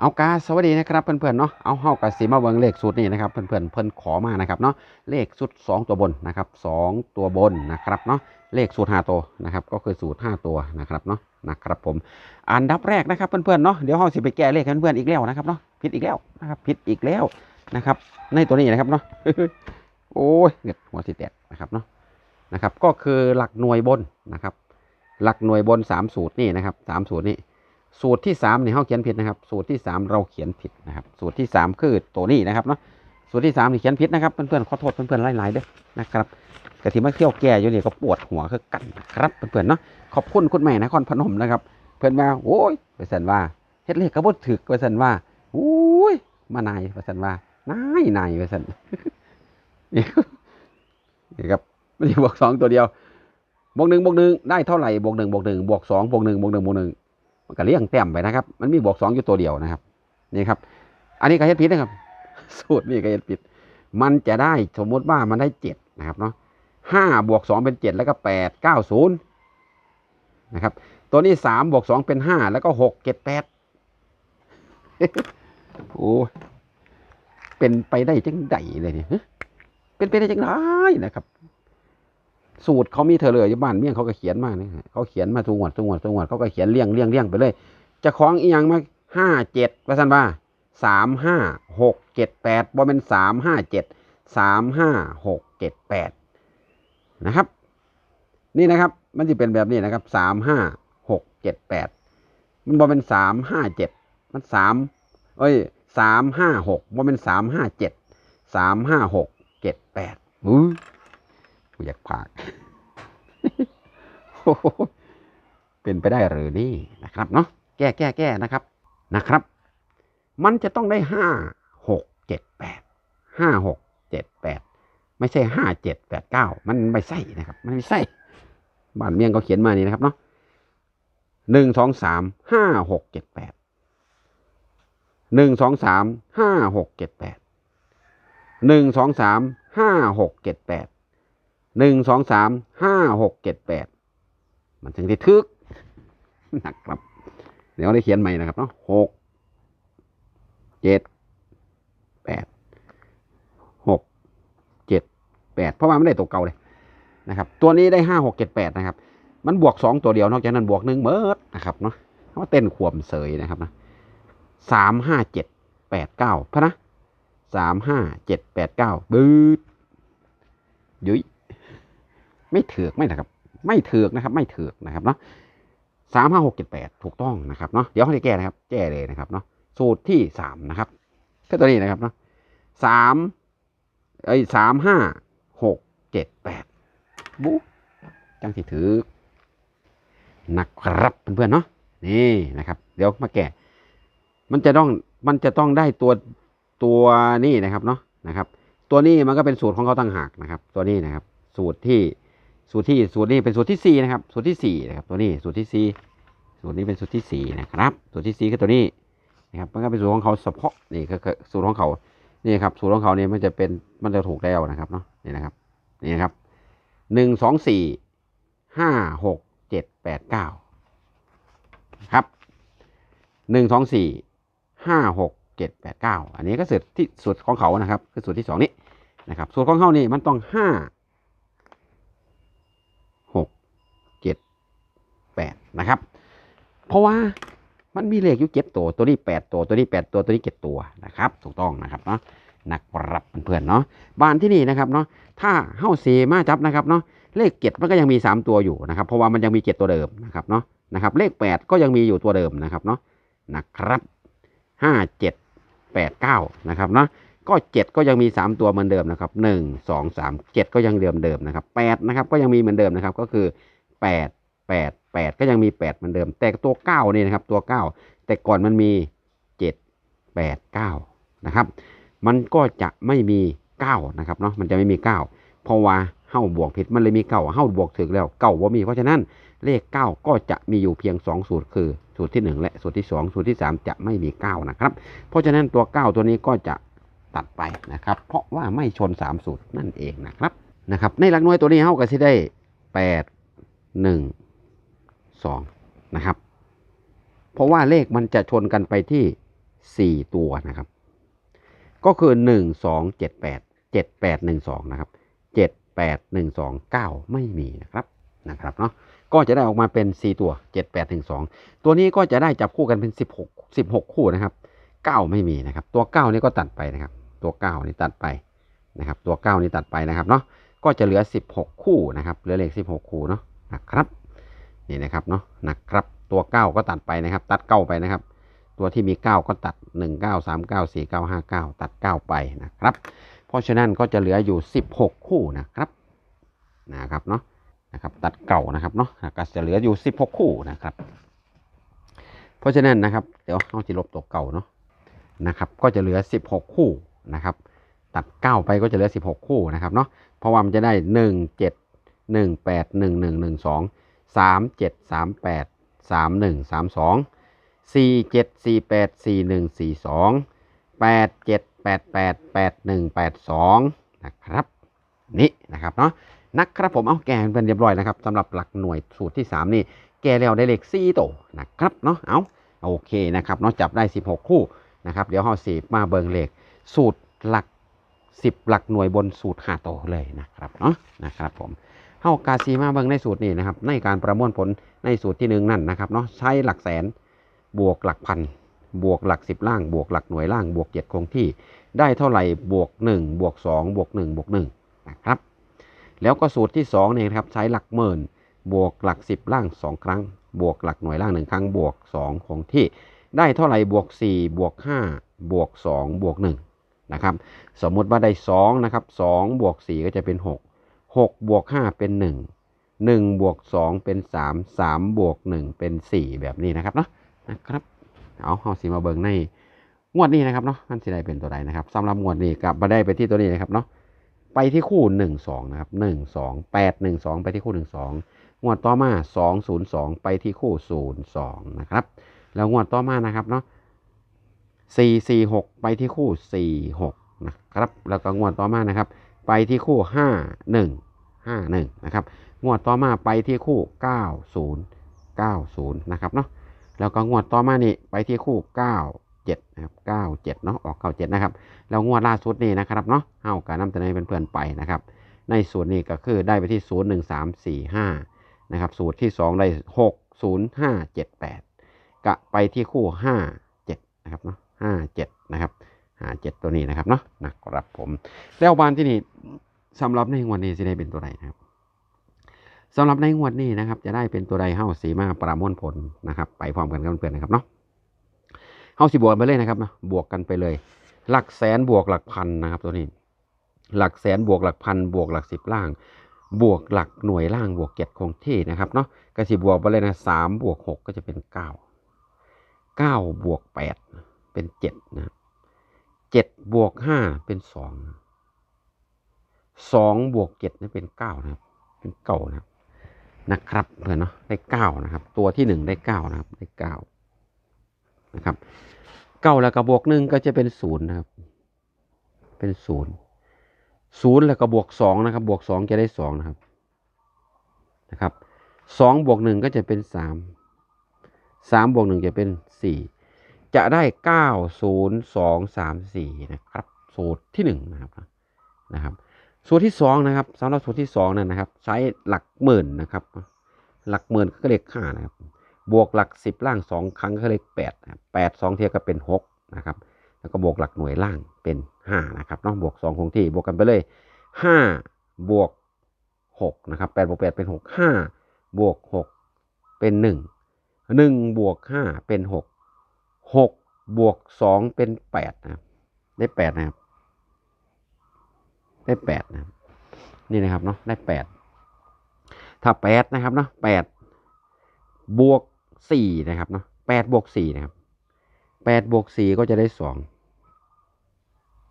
เอากาสวัสดีนะครับเพื่อนๆเนาะเอาเฮากาสีมาเบิงเลขสูตรนี้นะครับเพื่อนๆเพิ่นขอมานะครับเนาะเลขสูตร2ตัวบนนะครับสองตัวบนนะครับเนาะเลขสูตร5ตัวนะครับก็คือสูตร 5 ตัวนะครับเนาะนะครับผมอันดับแรกนะครับเพื่อนๆเนาะเดี๋ยวเฮาสิไปแก้เลขให้เพื่อนๆอีกแล้วนะครับเนาะผิดอีกแล้วนะครับผิดอีกแล้วนะครับในตัวนี้นะครับเนาะโอ้ยเงือกหัวสิแตกนะครับเนาะนะครับก็คือหลักหน่วยบนนะครับหลักหน่วยบน 3 สูตรนี่นะครับสามสูตรนี่ สูตรที่3เนี่ยเขาเขียนผิดนะครับ สูตรที่ 3 เราเขียนผิดนะครับ สูตรที่ 3 คือตัวนี้นะครับเนาะสูตรที่3นี่เขียนผิดนะครับเพื่อนๆขอโทษเพื่อนๆหลายๆเด้อนะครับกะที่มาเที่ยวแก่อยู่นี่ก็ปวดหัวคือกันนะครับเพื่อนๆเนาะขอบคุณคุณแม่นครพนมนะครับ เพื่อนมาโอ้ยไปสันว่าเฮ็ดเลขกระบดถึกไปสันว่าโอ้ยมานายไปสันว่านายนายไปสันนี่ครับมันจะบวกสองตัวเดียวบวกหนึ่งบวกหนึ่งได้เท่าไหร่บวกหนึ่งบวกหนึ่งบวกสองบวกหนึ่งบวกหนึ่งบวกหนึ่ง ก็เลี่ยงแต้มไปนะครับ มันมีบวกสองอยู่ตัวเดียวนะครับ นี่ครับ อันนี้ก็เฮ็ดผิดนะครับ สูตรนี่ก็เฮ็ดผิด มันจะได้สมมุติว่ามันได้เจ็ดนะครับเนาะห้าบวกสองเป็นเจ็ดแล้วก็แปดเก้าศูนย์นะครับ ตัวนี้สามบวกสองเป็นห้าแล้วก็หกเจ็ดแปดโอ้เป็นไปได้จังไดเลยเนี่ยเป็นไปได้จังไดนะครับ สูตรเขามีเธอเลยอยู่บ้านเมี่ยงเขาก็เขียนมาเนี่ยเขาเขียนมาทุกงวดทุกงวดทุกงวดเขาก็เขียนเลี่ยงเลี่ยงเลี่ยงไปเลย จะคล้องอีหยังมาห้าเจ็ดว่าสันว่าสามห้าหกเจ็ดแปดบ่เป็นสามห้าเจ็ดสามห้าหกเจ็ดแปดนะครับ นี่นะครับ มันจะเป็นแบบนี้นะครับสามห้าหกเจ็ดแปดมันบ่เป็นสามห้าเจ็ดมันสามเอ้ยสามห้าหกบ่เป็นสามห้าเจ็ดสามห้าหกเจ็ดแปดอู้ กูอยากพากเป็นไปได้หรือนี่นะครับเนาะแก้แก้แก้นะครับนะครับ มันจะต้องได้ห้าหกเจ็ดแปดห้าหกเจ็ดแปดไม่ใช่ห้าเจ็ดแปดเก้ามันไม่ใช่นะครับ มันไม่ใช่บ้านเมียงเขาเขียนมานี่นะครับเนาะหนึ่งสองสามห้าหกเจ็ดแปดหนึ่งสองสามห้าหกเจ็ดแปดหนึ่งสองสามห้าหกเจ็ดแปด หนึ่งสองสามห้าหกเจ็ดแปดมันถึงได้ทึกนะครับ เดี๋ยวได้เขียนใหม่นะครับเนาะหกเจ็ดแปดหกเจ็ดแปดเพราะว่าไม่ได้ตัวเก่าเลยนะครับ ตัวนี้ได้ห้าหกเจ็ดแปดนะครับ มันบวกสองตัวเดียวนอกจากนั้นบวกหนึ่งเมิดนะครับเนาะเขาะเต้นขวมเสยนะครับนะสามห้าเจ็ดแปดเก้าพะนะสามห้าเจ็ดแปดเก้าบืดยุ้ย ไม่เถือกไม่นะครับ ไม่เถือกนะครับ ไม่เถือกนะครับเนาะสามห้าหกเจ็ดแปดถูกต้องนะครับเนาะเดี๋ยวเขาจะแก้นะครับแก้เลยนะครับเนาะสูตรที่สามนะครับก็ตัวนี้นะครับเนาะสามไอ้สามห้าหกเจ็ดแปดบุ๊จังสิถือนะครับเพื่อนๆเนาะนี่นะครับ เดี๋ยวมาแก้มันจะต้องมันจะต้องได้ตัวตัวนี่นะครับเนาะนะครับ ตัวนี้มันก็เป็นสูตรของเขาต่างหากนะครับ ตัวนี้นะครับ สูตรที่ สูตรที่สูตรนี้เป็นสูตรที่สี่นะครับ สูตรที่สี่นะครับตัวนี้สูตรที่สี่สูตรนี้เป็นสูตรที่สี่นะครับ สูตรที่สี่คือตัวนี้นะครับมันก็เป็นสูตรของเขาเฉพาะนี่ก็คือสูตรของเขานี่ครับสูตรของเขาเนี่ยมันจะเป็นมันจะถูกแล้วนะครับเนาะนี่นะครับนี่นะครับหนึ่งสองสี่ห้าหกเจ็ดแปดเก้าครับหนึ่งสองสี่ห้าหกเจ็ดแปดเก้าอันนี้ก็สูตรที่สูตรของเขานะครับ คือสูตรที่สองนี้นะครับ สูตรของเขานี่มันต้องห้า 8นะครับ เพราะว่ามันมีเลขอยู่เจ็ตัว ตัวนี้แปดตัว ตัวนี้แปดตัว ตัวนี้เจ็ตัวนะครับ ถูกต้องนะครับเนาะนักรับเพื่อนเนาะ บ้านที่นี่นะครับเนาะ ถ้าเฮ้าเซมาจับนะครับเนาะ เลขเจ็มันก็ยังมีสามตัวอยู่นะครับ เพราะว่ามันยังมีเจ็ตัวเดิมนะครับเนาะ นะครับ เลขแปดก็ยังมีอยู่ตัวเดิมนะครับเนาะ นะครับห้าเจ็ดแปดเก้านะครับเนาะ ก็เจ็ดก็ยังมีสามตัวเหมือนเดิมนะครับหนึ่งงสามเจ็ดก็ยังเดิมเดิมนะครับแปดนะครับก็ยังมีเหมือนเดิมนะครับก็คือแปด แปดแปดก็ยังมีแปดเหมือนเดิม แต่ตัวเก้านี่นะครับตัวเก้าแต่ก่อนมันมีเจ็ดแปดเก้านะครับ มันก็จะไม่มีเก้านะครับเนาะมันจะไม่มีเก้าเพราะว่าเฮ้าบวกผิดมันเลยมีเก้าเฮ้าบวกถึงแล้วเก้าว่ามีเพราะฉะนั้นเลขเก้าก็จะมีอยู่เพียงสองสูตรคือ สูตรที่หนึ่งและสูตรที่สองสูตรที่สามจะไม่มีเก้านะครับ เพราะฉะนั้นตัวเก้าตัวนี้ก็จะตัดไปนะครับ เพราะว่าไม่ชน 3 สูตรนั่นเองนะครับนะครับ ในหลักหน่วยตัวนี้เท่ากับที่ได้ 8 1 2นะครับ เพราะว่าเลขมันจะชนกันไปที่สี่ตัวนะครับ ก็คือหนึ่งสองเจ็ดแปดเจ็ดแปดหนึ่งสองนะครับเจ็ดแปดหนึ่งสองเก้าไม่มีนะครับนะครับเนาะก็จะได้ออกมาเป็นสี่ตัวเจ็ดแปดหนึ่งสองตัวนี้ก็จะได้จับคู่กันเป็นสิบหกสิบหกคู่นะครับเก้าไม่มีนะครับ ตัวเก้านี่ก็ตัดไปนะครับ ตัวเก้านี่ตัดไปนะครับ ตัวเก้านี่ตัดไปนะครับเนาะก็จะเหลือสิบหกคู่นะครับเหลือเลขสิบหกคู่เนาะนะครับ นี่นะครับเนาะนะครับตัวเก้าก็ตัดไปนะครับ ตัดเก้าไปนะครับ ตัวที่มี 9 ก็ตัด 1 9 3 9 4 9 5 9 ตัด 9 ไปนะครับ เพราะฉะนั้นก็จะเหลืออยู่ 16 คู่นะครับนะครับเนาะนะครับตัดเก่านะครับเนาะก็จะเหลืออยู่ 16 คู่นะครับ เพราะฉะนั้นนะครับเดี๋ยวเอาจิลบตัวเก่าเนาะนะครับ ก็จะเหลือ 16 คู่นะครับตัด 9 ไปก็จะเหลือ 16 คู่นะครับเนาะเพราะว่ามันจะได้ 1 7 1 8 1 1 1 2 3 7 3 8 3 1 3 2สี่เจ็ดสี่แปดสี่หนึ่งสี่สองแปดเจ็ดแปดแปดแปดหนึ่งแปดสองนะครับนี่นะครับเนาะนะครับผมเอาแก้เป็นเรียบร้อยนะครับสำหรับหลักหน่วยสูตรที่ 3 นี่ แก้แล้วได้เลขสี่โตวนะครับเนาะเอาโอเคนะครับเนาะจับได้ 16 คู่นะครับเดี๋ยวเฮาสีมาเบิงเลขสูตรหลัก 10 หลักหน่วยบนสูตร5โตวเลยนะครับเนาะนะครับผม เฮากาซีมาเบิงในสูตรนี้นะครับ ในการประมวลผลในสูตรที่หนึ่งนั่นนะครับเนาะใช้หลักแสนบวกหลักพันบวกหลักสิบล่าง บวกหลักหน่วยล่าง บวกเจ็ดคงที่ ได้เท่าไหร่บวกหนึ่งบวกสองบวกหนึ่งบวกหนึ่งนะครับ แล้วก็สูตรที่สองเนี่ยนะครับใช้หลักหมื่นบวกหลักสิบล่างสองครั้ง บวกหลักหน่วยล่างหนึ่งครั้ง บวกสองคงที่ ได้เท่าไหร่บวกสี่บวกห้าบวกสองบวกหนึ่งนะครับ สมมุติว่าได้สองนะครับสองบวกสี่ก็จะเป็นหก หกบวกห้าเป็นหนึ่งหนึ่งบวกสองเป็นสามสามบวกหนึ่งเป็นสี่แบบนี้นะครับเนาะนะครับเอาเอาสีมาเบิงในงวดนี้นะครับเนาะมันสิได้เป็นตัวใดนะครับสำหรับงวดนี้กลับมาได้ไปที่ตัวนี้นะครับเนาะไปที่คู่หนึ่งสองนะครับหนึ่งสองแปดหนึ่งสองไปที่คู่หนึ่งสองงวดต่อมาสองศูนย์สองไปที่คู่ศูนย์สองนะครับ แล้วงวดต่อมานะครับเนาะสี่สี่หกไปที่คู่สี่หกนะครับ แล้วก็งวดต่อมานะครับ ไปที่คู่ห้าหนึ่งห้าหนึ่งนะครับ งวดต่อมาไปที่คู่เก้าศูนะครับเนาะ แล้วก็งวดต่อมานี่ไปที่คู่ 97 นะครับ 97 เนาะ ออก 97 นะครับ แล้วงวดล่าสุดนี่นะครับเนาะเฮาการนำเสนอให้เพื่อนไปนะครับ ในสูตรนี้ก็คือได้ไปที่ 01345 นะครับ สูตรที่ 2 ได้ 60578 กะไปที่คู่ 57 นะครับเนาะ 57 นะครับ 57 ตัวนี้นะครับเนาะ นะครับผม แล้วบานที่นี่ สำหรับในงวดนี้สิได้เป็นตัวใดนะครับสำหรับในงวดนี้นะครับ จะได้เป็นตัวใดเฮ้าสีมาประมวลผลนะครับ ไปพร้อมกันกับเพื่อนนะครับเนาะเฮ้าสีบวกไปเลยนะครับนะบวกกันไปเลย หลักแสนบวกหลักพันนะครับ ตัวนี้ หลักแสนบวกหลักพันบวกหลักสิบล่าง บวกหลักหน่วยล่างบวกเจ็ดคงที่นะครับเนาะก็สีบวกไปเลยนะสามบวกหกก็จะเป็นเก้าเก้าบวกแปดเป็นเจ็ดนะเจ็ดบวกห้าเป็นสอง สองบวกเจ็ดนี่เป็นเก้านะครับ เป็นเก้านะครับนะครับเพื่อนเนาะได้เก้านะครับ ตัวที่หนึ่งได้เก้านะครับ ได้เก้านะครับเก้าแล้วก็บวกหนึ่งก็จะเป็นศูนย์นะครับ เป็นศูนย์ศูนย์แล้วก็บวกสองนะครับ บวกสองจะได้สองนะครับนะครับสองบวกหนึ่งก็จะเป็นสามสามบวกหนึ่งจะเป็นสี่จะได้เก้าศูนย์สองสามสี่นะครับ สูตรที่หนึ่งนะครับนะครับ สูตรที่สองนะครับสำหรับสูตรที่สองนั่นนะครับ ใช้หลักหมื่นนะครับ หลักหมื่นก็เลขห้านะครับ บวกหลักสิบล่างสองครั้งก็เลขแปดแปดสองเทียก็เป็นหกนะครับ แล้วก็บวกหลักหน่วยล่างเป็นห้านะครับเนาะบวกสองคงที่บวกกันไปเลยห้าบวกหกนะครับแปดบวกแปดเป็นหกห้าบวกหกเป็นหนึ่งหนึ่งบวกห้าเป็นหกหกบวกสองเป็นแปดนะครับได้แปดนะครับ ได้แปดนะนี่นะครับเนาะได้แปดถ้าแปดนะครับเนาะแปดบวกสี่นะครับเนาะแปดบวกสี่นะครับแปดบวกสี่ก็จะได้สอง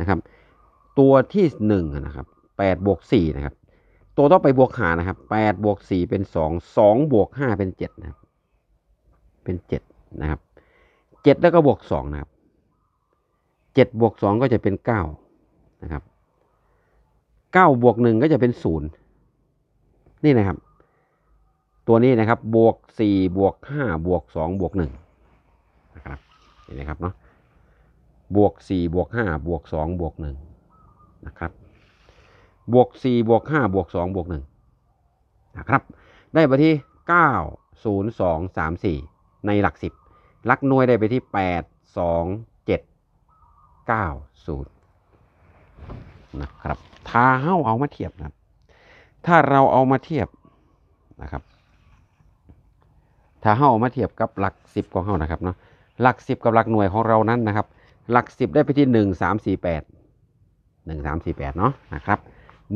นะครับ ตัวที่หนึ่งนะครับแปดบวกสี่นะครับ ตัวต้องไปบวกหานะครับแปดบวกสี่เป็นสองสองบวกห้าเป็นเจ็ดนะครับ เป็นเจ็ดนะครับเจ็ดแล้วก็บวกสองนะครับเจ็ดบวกสองก็จะเป็นเก้านะครับ เก้าบวกหนึ่งก็จะเป็นศูนย์นี่นะครับ ตัวนี้นะครับ บวกสี่บวกห้าบวกสองบวกหนึ่งนะครับนี่นะครับเนาะบวกสี่บวกห้าบวกสองบวกหนึ่งนะครับ บวกสี่บวกห้าบวกสองบวกหนึ่งนะครับ ได้ไปที่เก้าศูนย์สองสามสี่ในหลักสิบหลักหน่วยได้ไปที่แปดสองเจ็ดเก้าศูนย นะครับ ถ้าเฮาเอามาเทียบนะถ้าเราเอามาเทียบนะครับ ถ้าเฮาเอามาเทียบกับหลักสิบของเฮานะครับเนาะหลักสิบกับหลักหน่วยของเรานั้นนะครับ หลักสิบได้ไปที่หนึ่งสามสี่แปดหนึ่งสามสี่แปดเนาะนะครับ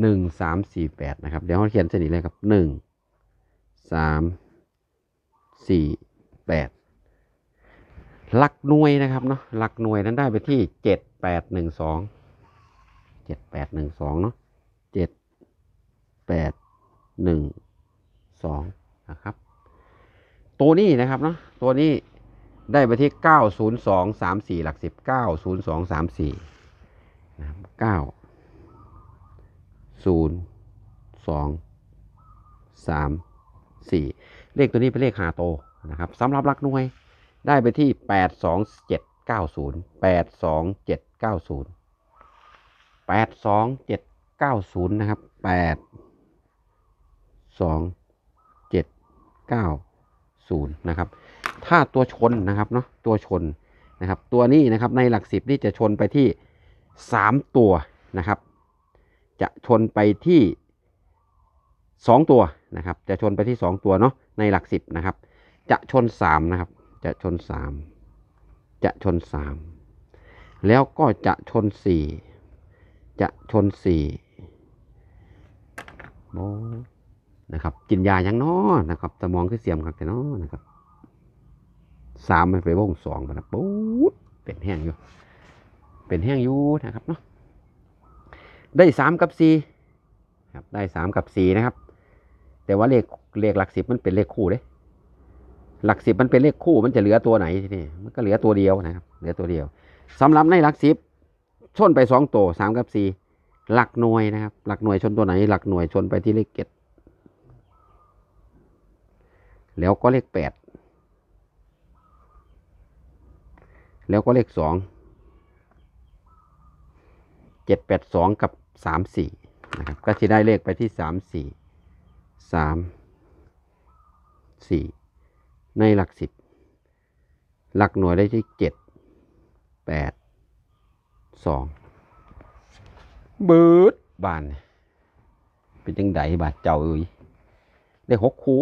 หนึ่งสามสี่แปดนะครับ เดี๋ยวเราเขียนเสนิทเลยครับหนึ่งสามสี่แปดหลักหน่วยนะครับเนาะหลักหน่วยนั้นได้ไปที่เจ็ดแปดหนึ่งสอง เจ็ดแปดหนึ่งสองเนาะเจ็ดแปดหนึ่งสองนะครับ ตัวนี้นะครับเนาะตัวนี้ได้ไปที่เก้าศูนย์สองสามสี่หลักสิบเก้าศูนย์สองสามสี่นะครับเก้าศูนย์สองสามสี่เลขตัวนี้เป็นเลขหาโตนะครับสำหรับรักหน่วยได้ไปที่แปดสองเจ็ดเก้าศูนย์แปดสองเจ็ดเก้าศูนย์ แปดสองเจ็ดเก้าศูนย์นะครับ82790นะครับ ถ้าตัวชนนะครับเนาะตัวชนนะครับ ตัวนี้นะครับในหลักสิบนี่จะชนไปที่สามตัวนะครับ จะชนไปที่สองตัวนะครับ จะชนไปที่สองตัวเนาะในหลักสิบนะครับ จะชนสามนะครับ จะชนสามจะชนสามแล้วก็จะชนสี่ จะชนสี่โบนะครับ กินยายังน้อนะครับสมองคือเสียมครับแต่น้อนะครับสามมันไปวงสองไปนะปุ๊ดเป็นแห้งอยู่ เป็นแห้งอยู่นะครับเนาะได้สามกับสี่ครับได้สามกับสี่นะครับ แต่ว่าเลขเลขหลักสิบมันเป็นเลขคู่เด้หลักสิบมันเป็นเลขคู่มันจะเหลือตัวไหนทีนี้มันก็เหลือตัวเดียวนะครับ เหลือตัวเดียวสำหรับในหลักสิบ ชนไปสองตัวสามกับสี่หลักหน่วยนะครับ หลักหน่วยชนตัวไหน หลักหน่วยชนไปที่เลขเจ็ดแล้วก็เลขแปดแล้วก็เลขสองเจ็ดแปดสองกับสามสี่นะครับก็จะได้เลขไปที่สามสี่สามสี่ในหลักสิบหลักหน่วยได้ที่เจ็ดแปด สองเบิดบาน เป็นจังไดบาทเจ้าเอ้ยได้หกคู่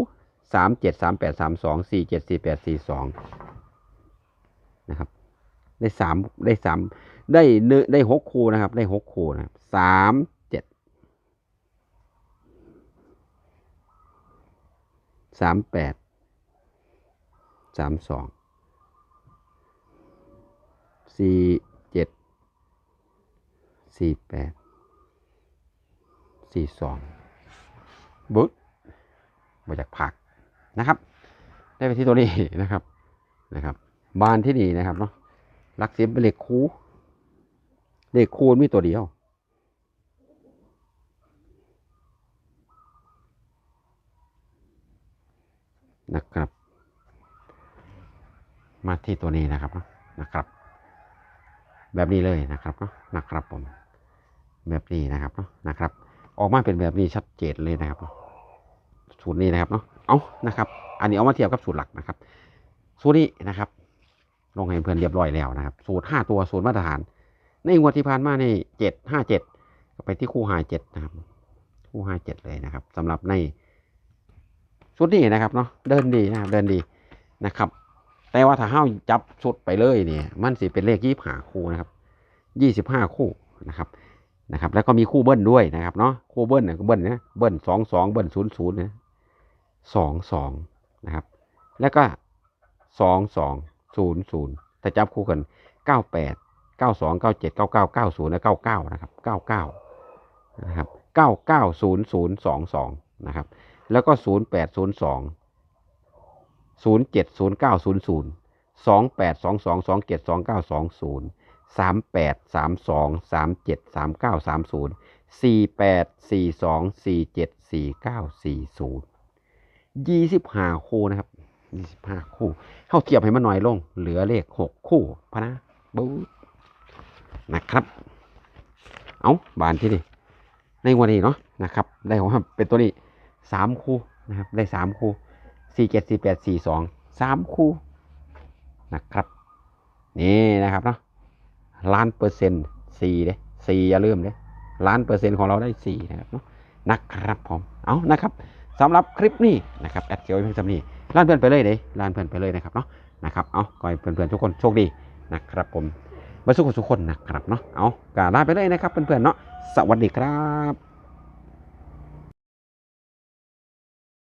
สามเจ็ดสามแปดสามสองสี่เจ็ดสี่แปดสี่สองนะครับได้สามได้สามได้เนงได้หกคูนะครับ ได้หกคูนะครับสามเจ็ดสามแปดสามสองสี่เจ็ด สี่แปดสี่สองบึ๊ดมาจากผักนะครับ ได้ไปที่ตัวนี้นะครับนะครับ บานที่นี่นะครับเนาะลักสิบเป็นเหลขคูเหลขคูมีตัวเดียวนะครับ มาที่ตัวนี้นะครับเนาะนะครับ แบบนี้เลยนะครับนะครับผม แบบนี้นะครับเนาะนะครับ ออกมาเป็นแบบนี้ชัดเจนเลยนะครับ สูตรนี้นะครับเนาะเอานะครับ อันนี้เอามาเทียบกับสูตรหลักนะครับ สูตรนี้นะครับลงให้เพื่อนเรียบร้อยแล้วนะครับ สูตรห้าตัวสูตรมาตรฐาน ในงวดที่ผ่านมาในเจ็ดห้าเจ็ดไปที่คู่ห้าเจ็ดนะครับ คู่ห้าเจ็ดเลยนะครับสำหรับในชุดนี้นะครับเนาะเดินดีนะครับเดินดีนะครับแต่ว่าถ้าห้าจับชุดไปเลยเนี่ย มันสิเป็นเลขยี่สิบห้าคู่นะครับยี่สิบห้าคู่นะครับ นะครับ แล้วก็มีคู่เบิ้ลด้วยนะครับเนาะคู่เบิ้ลเนี่ยเบิ้ลนะเบิ้ลสองสองเบิ้ลศูนย์ศูนย์นะสองสองนะครับ แล้วก็สองสองศูนย์ศูนย์ถ้าจับคู่กันเก้าแปดเก้าสองเก้าเจ็ดเก้าเก้าเก้าศูนย์และเก้าเก้านะครับเก้าเก้านะครับเก้าเก้าศูนย์ศูนย์สองสองนะครับ แล้วก็ศูนย์แปดศูนย์สองศูนย์เจ็ดศูนย์เก้าศูนย์ศูนย์สองแปดสองสองสองเจ็ดสองเก้าสองศูนย์ สามแปดสามสองสามเจ็ดสามเก้าสามศูนย์สี่แปดสี่สองสี่เจ็ดสี่เก้าสี่ศูนย์ยี่สิบห้าคู่นะครับยี่สิบห้าคู่เข้าเทียบให้มันน้อยลง เหลือเลขหกคู่พะนะบูนะครับ เอาบานที่นี่ในวันนี้เนาะนะครับ ได้ของผมเป็นตัวนี้สามคู่นะครับ ได้สามคู่สี่เจ็ดสี่แปดสี่สองสามคู่นะครับ นี่นะครับเนาะ ล้านเปอร์เซ็นต์สี่เลยสี่อย่าลืมเลยล้านเปอร์เซ็นต์ของเราได้สี่นะครับเนาะนะครับผมเอานะครับสำหรับคลิปนี้นะครับแอดเกียวเพียงสำนีล้านเพื่อนไปเลยเลยล้านเพื่อนไปเลยนะครับเนาะนะครับเอาก่อให้เพื่อนๆทุกคนโชคดีนะครับผมมาสุขสุขคนนะครับเนาะเอากาลาไปเลยนะครับเพื่อนๆเนาะสวัสดีครับ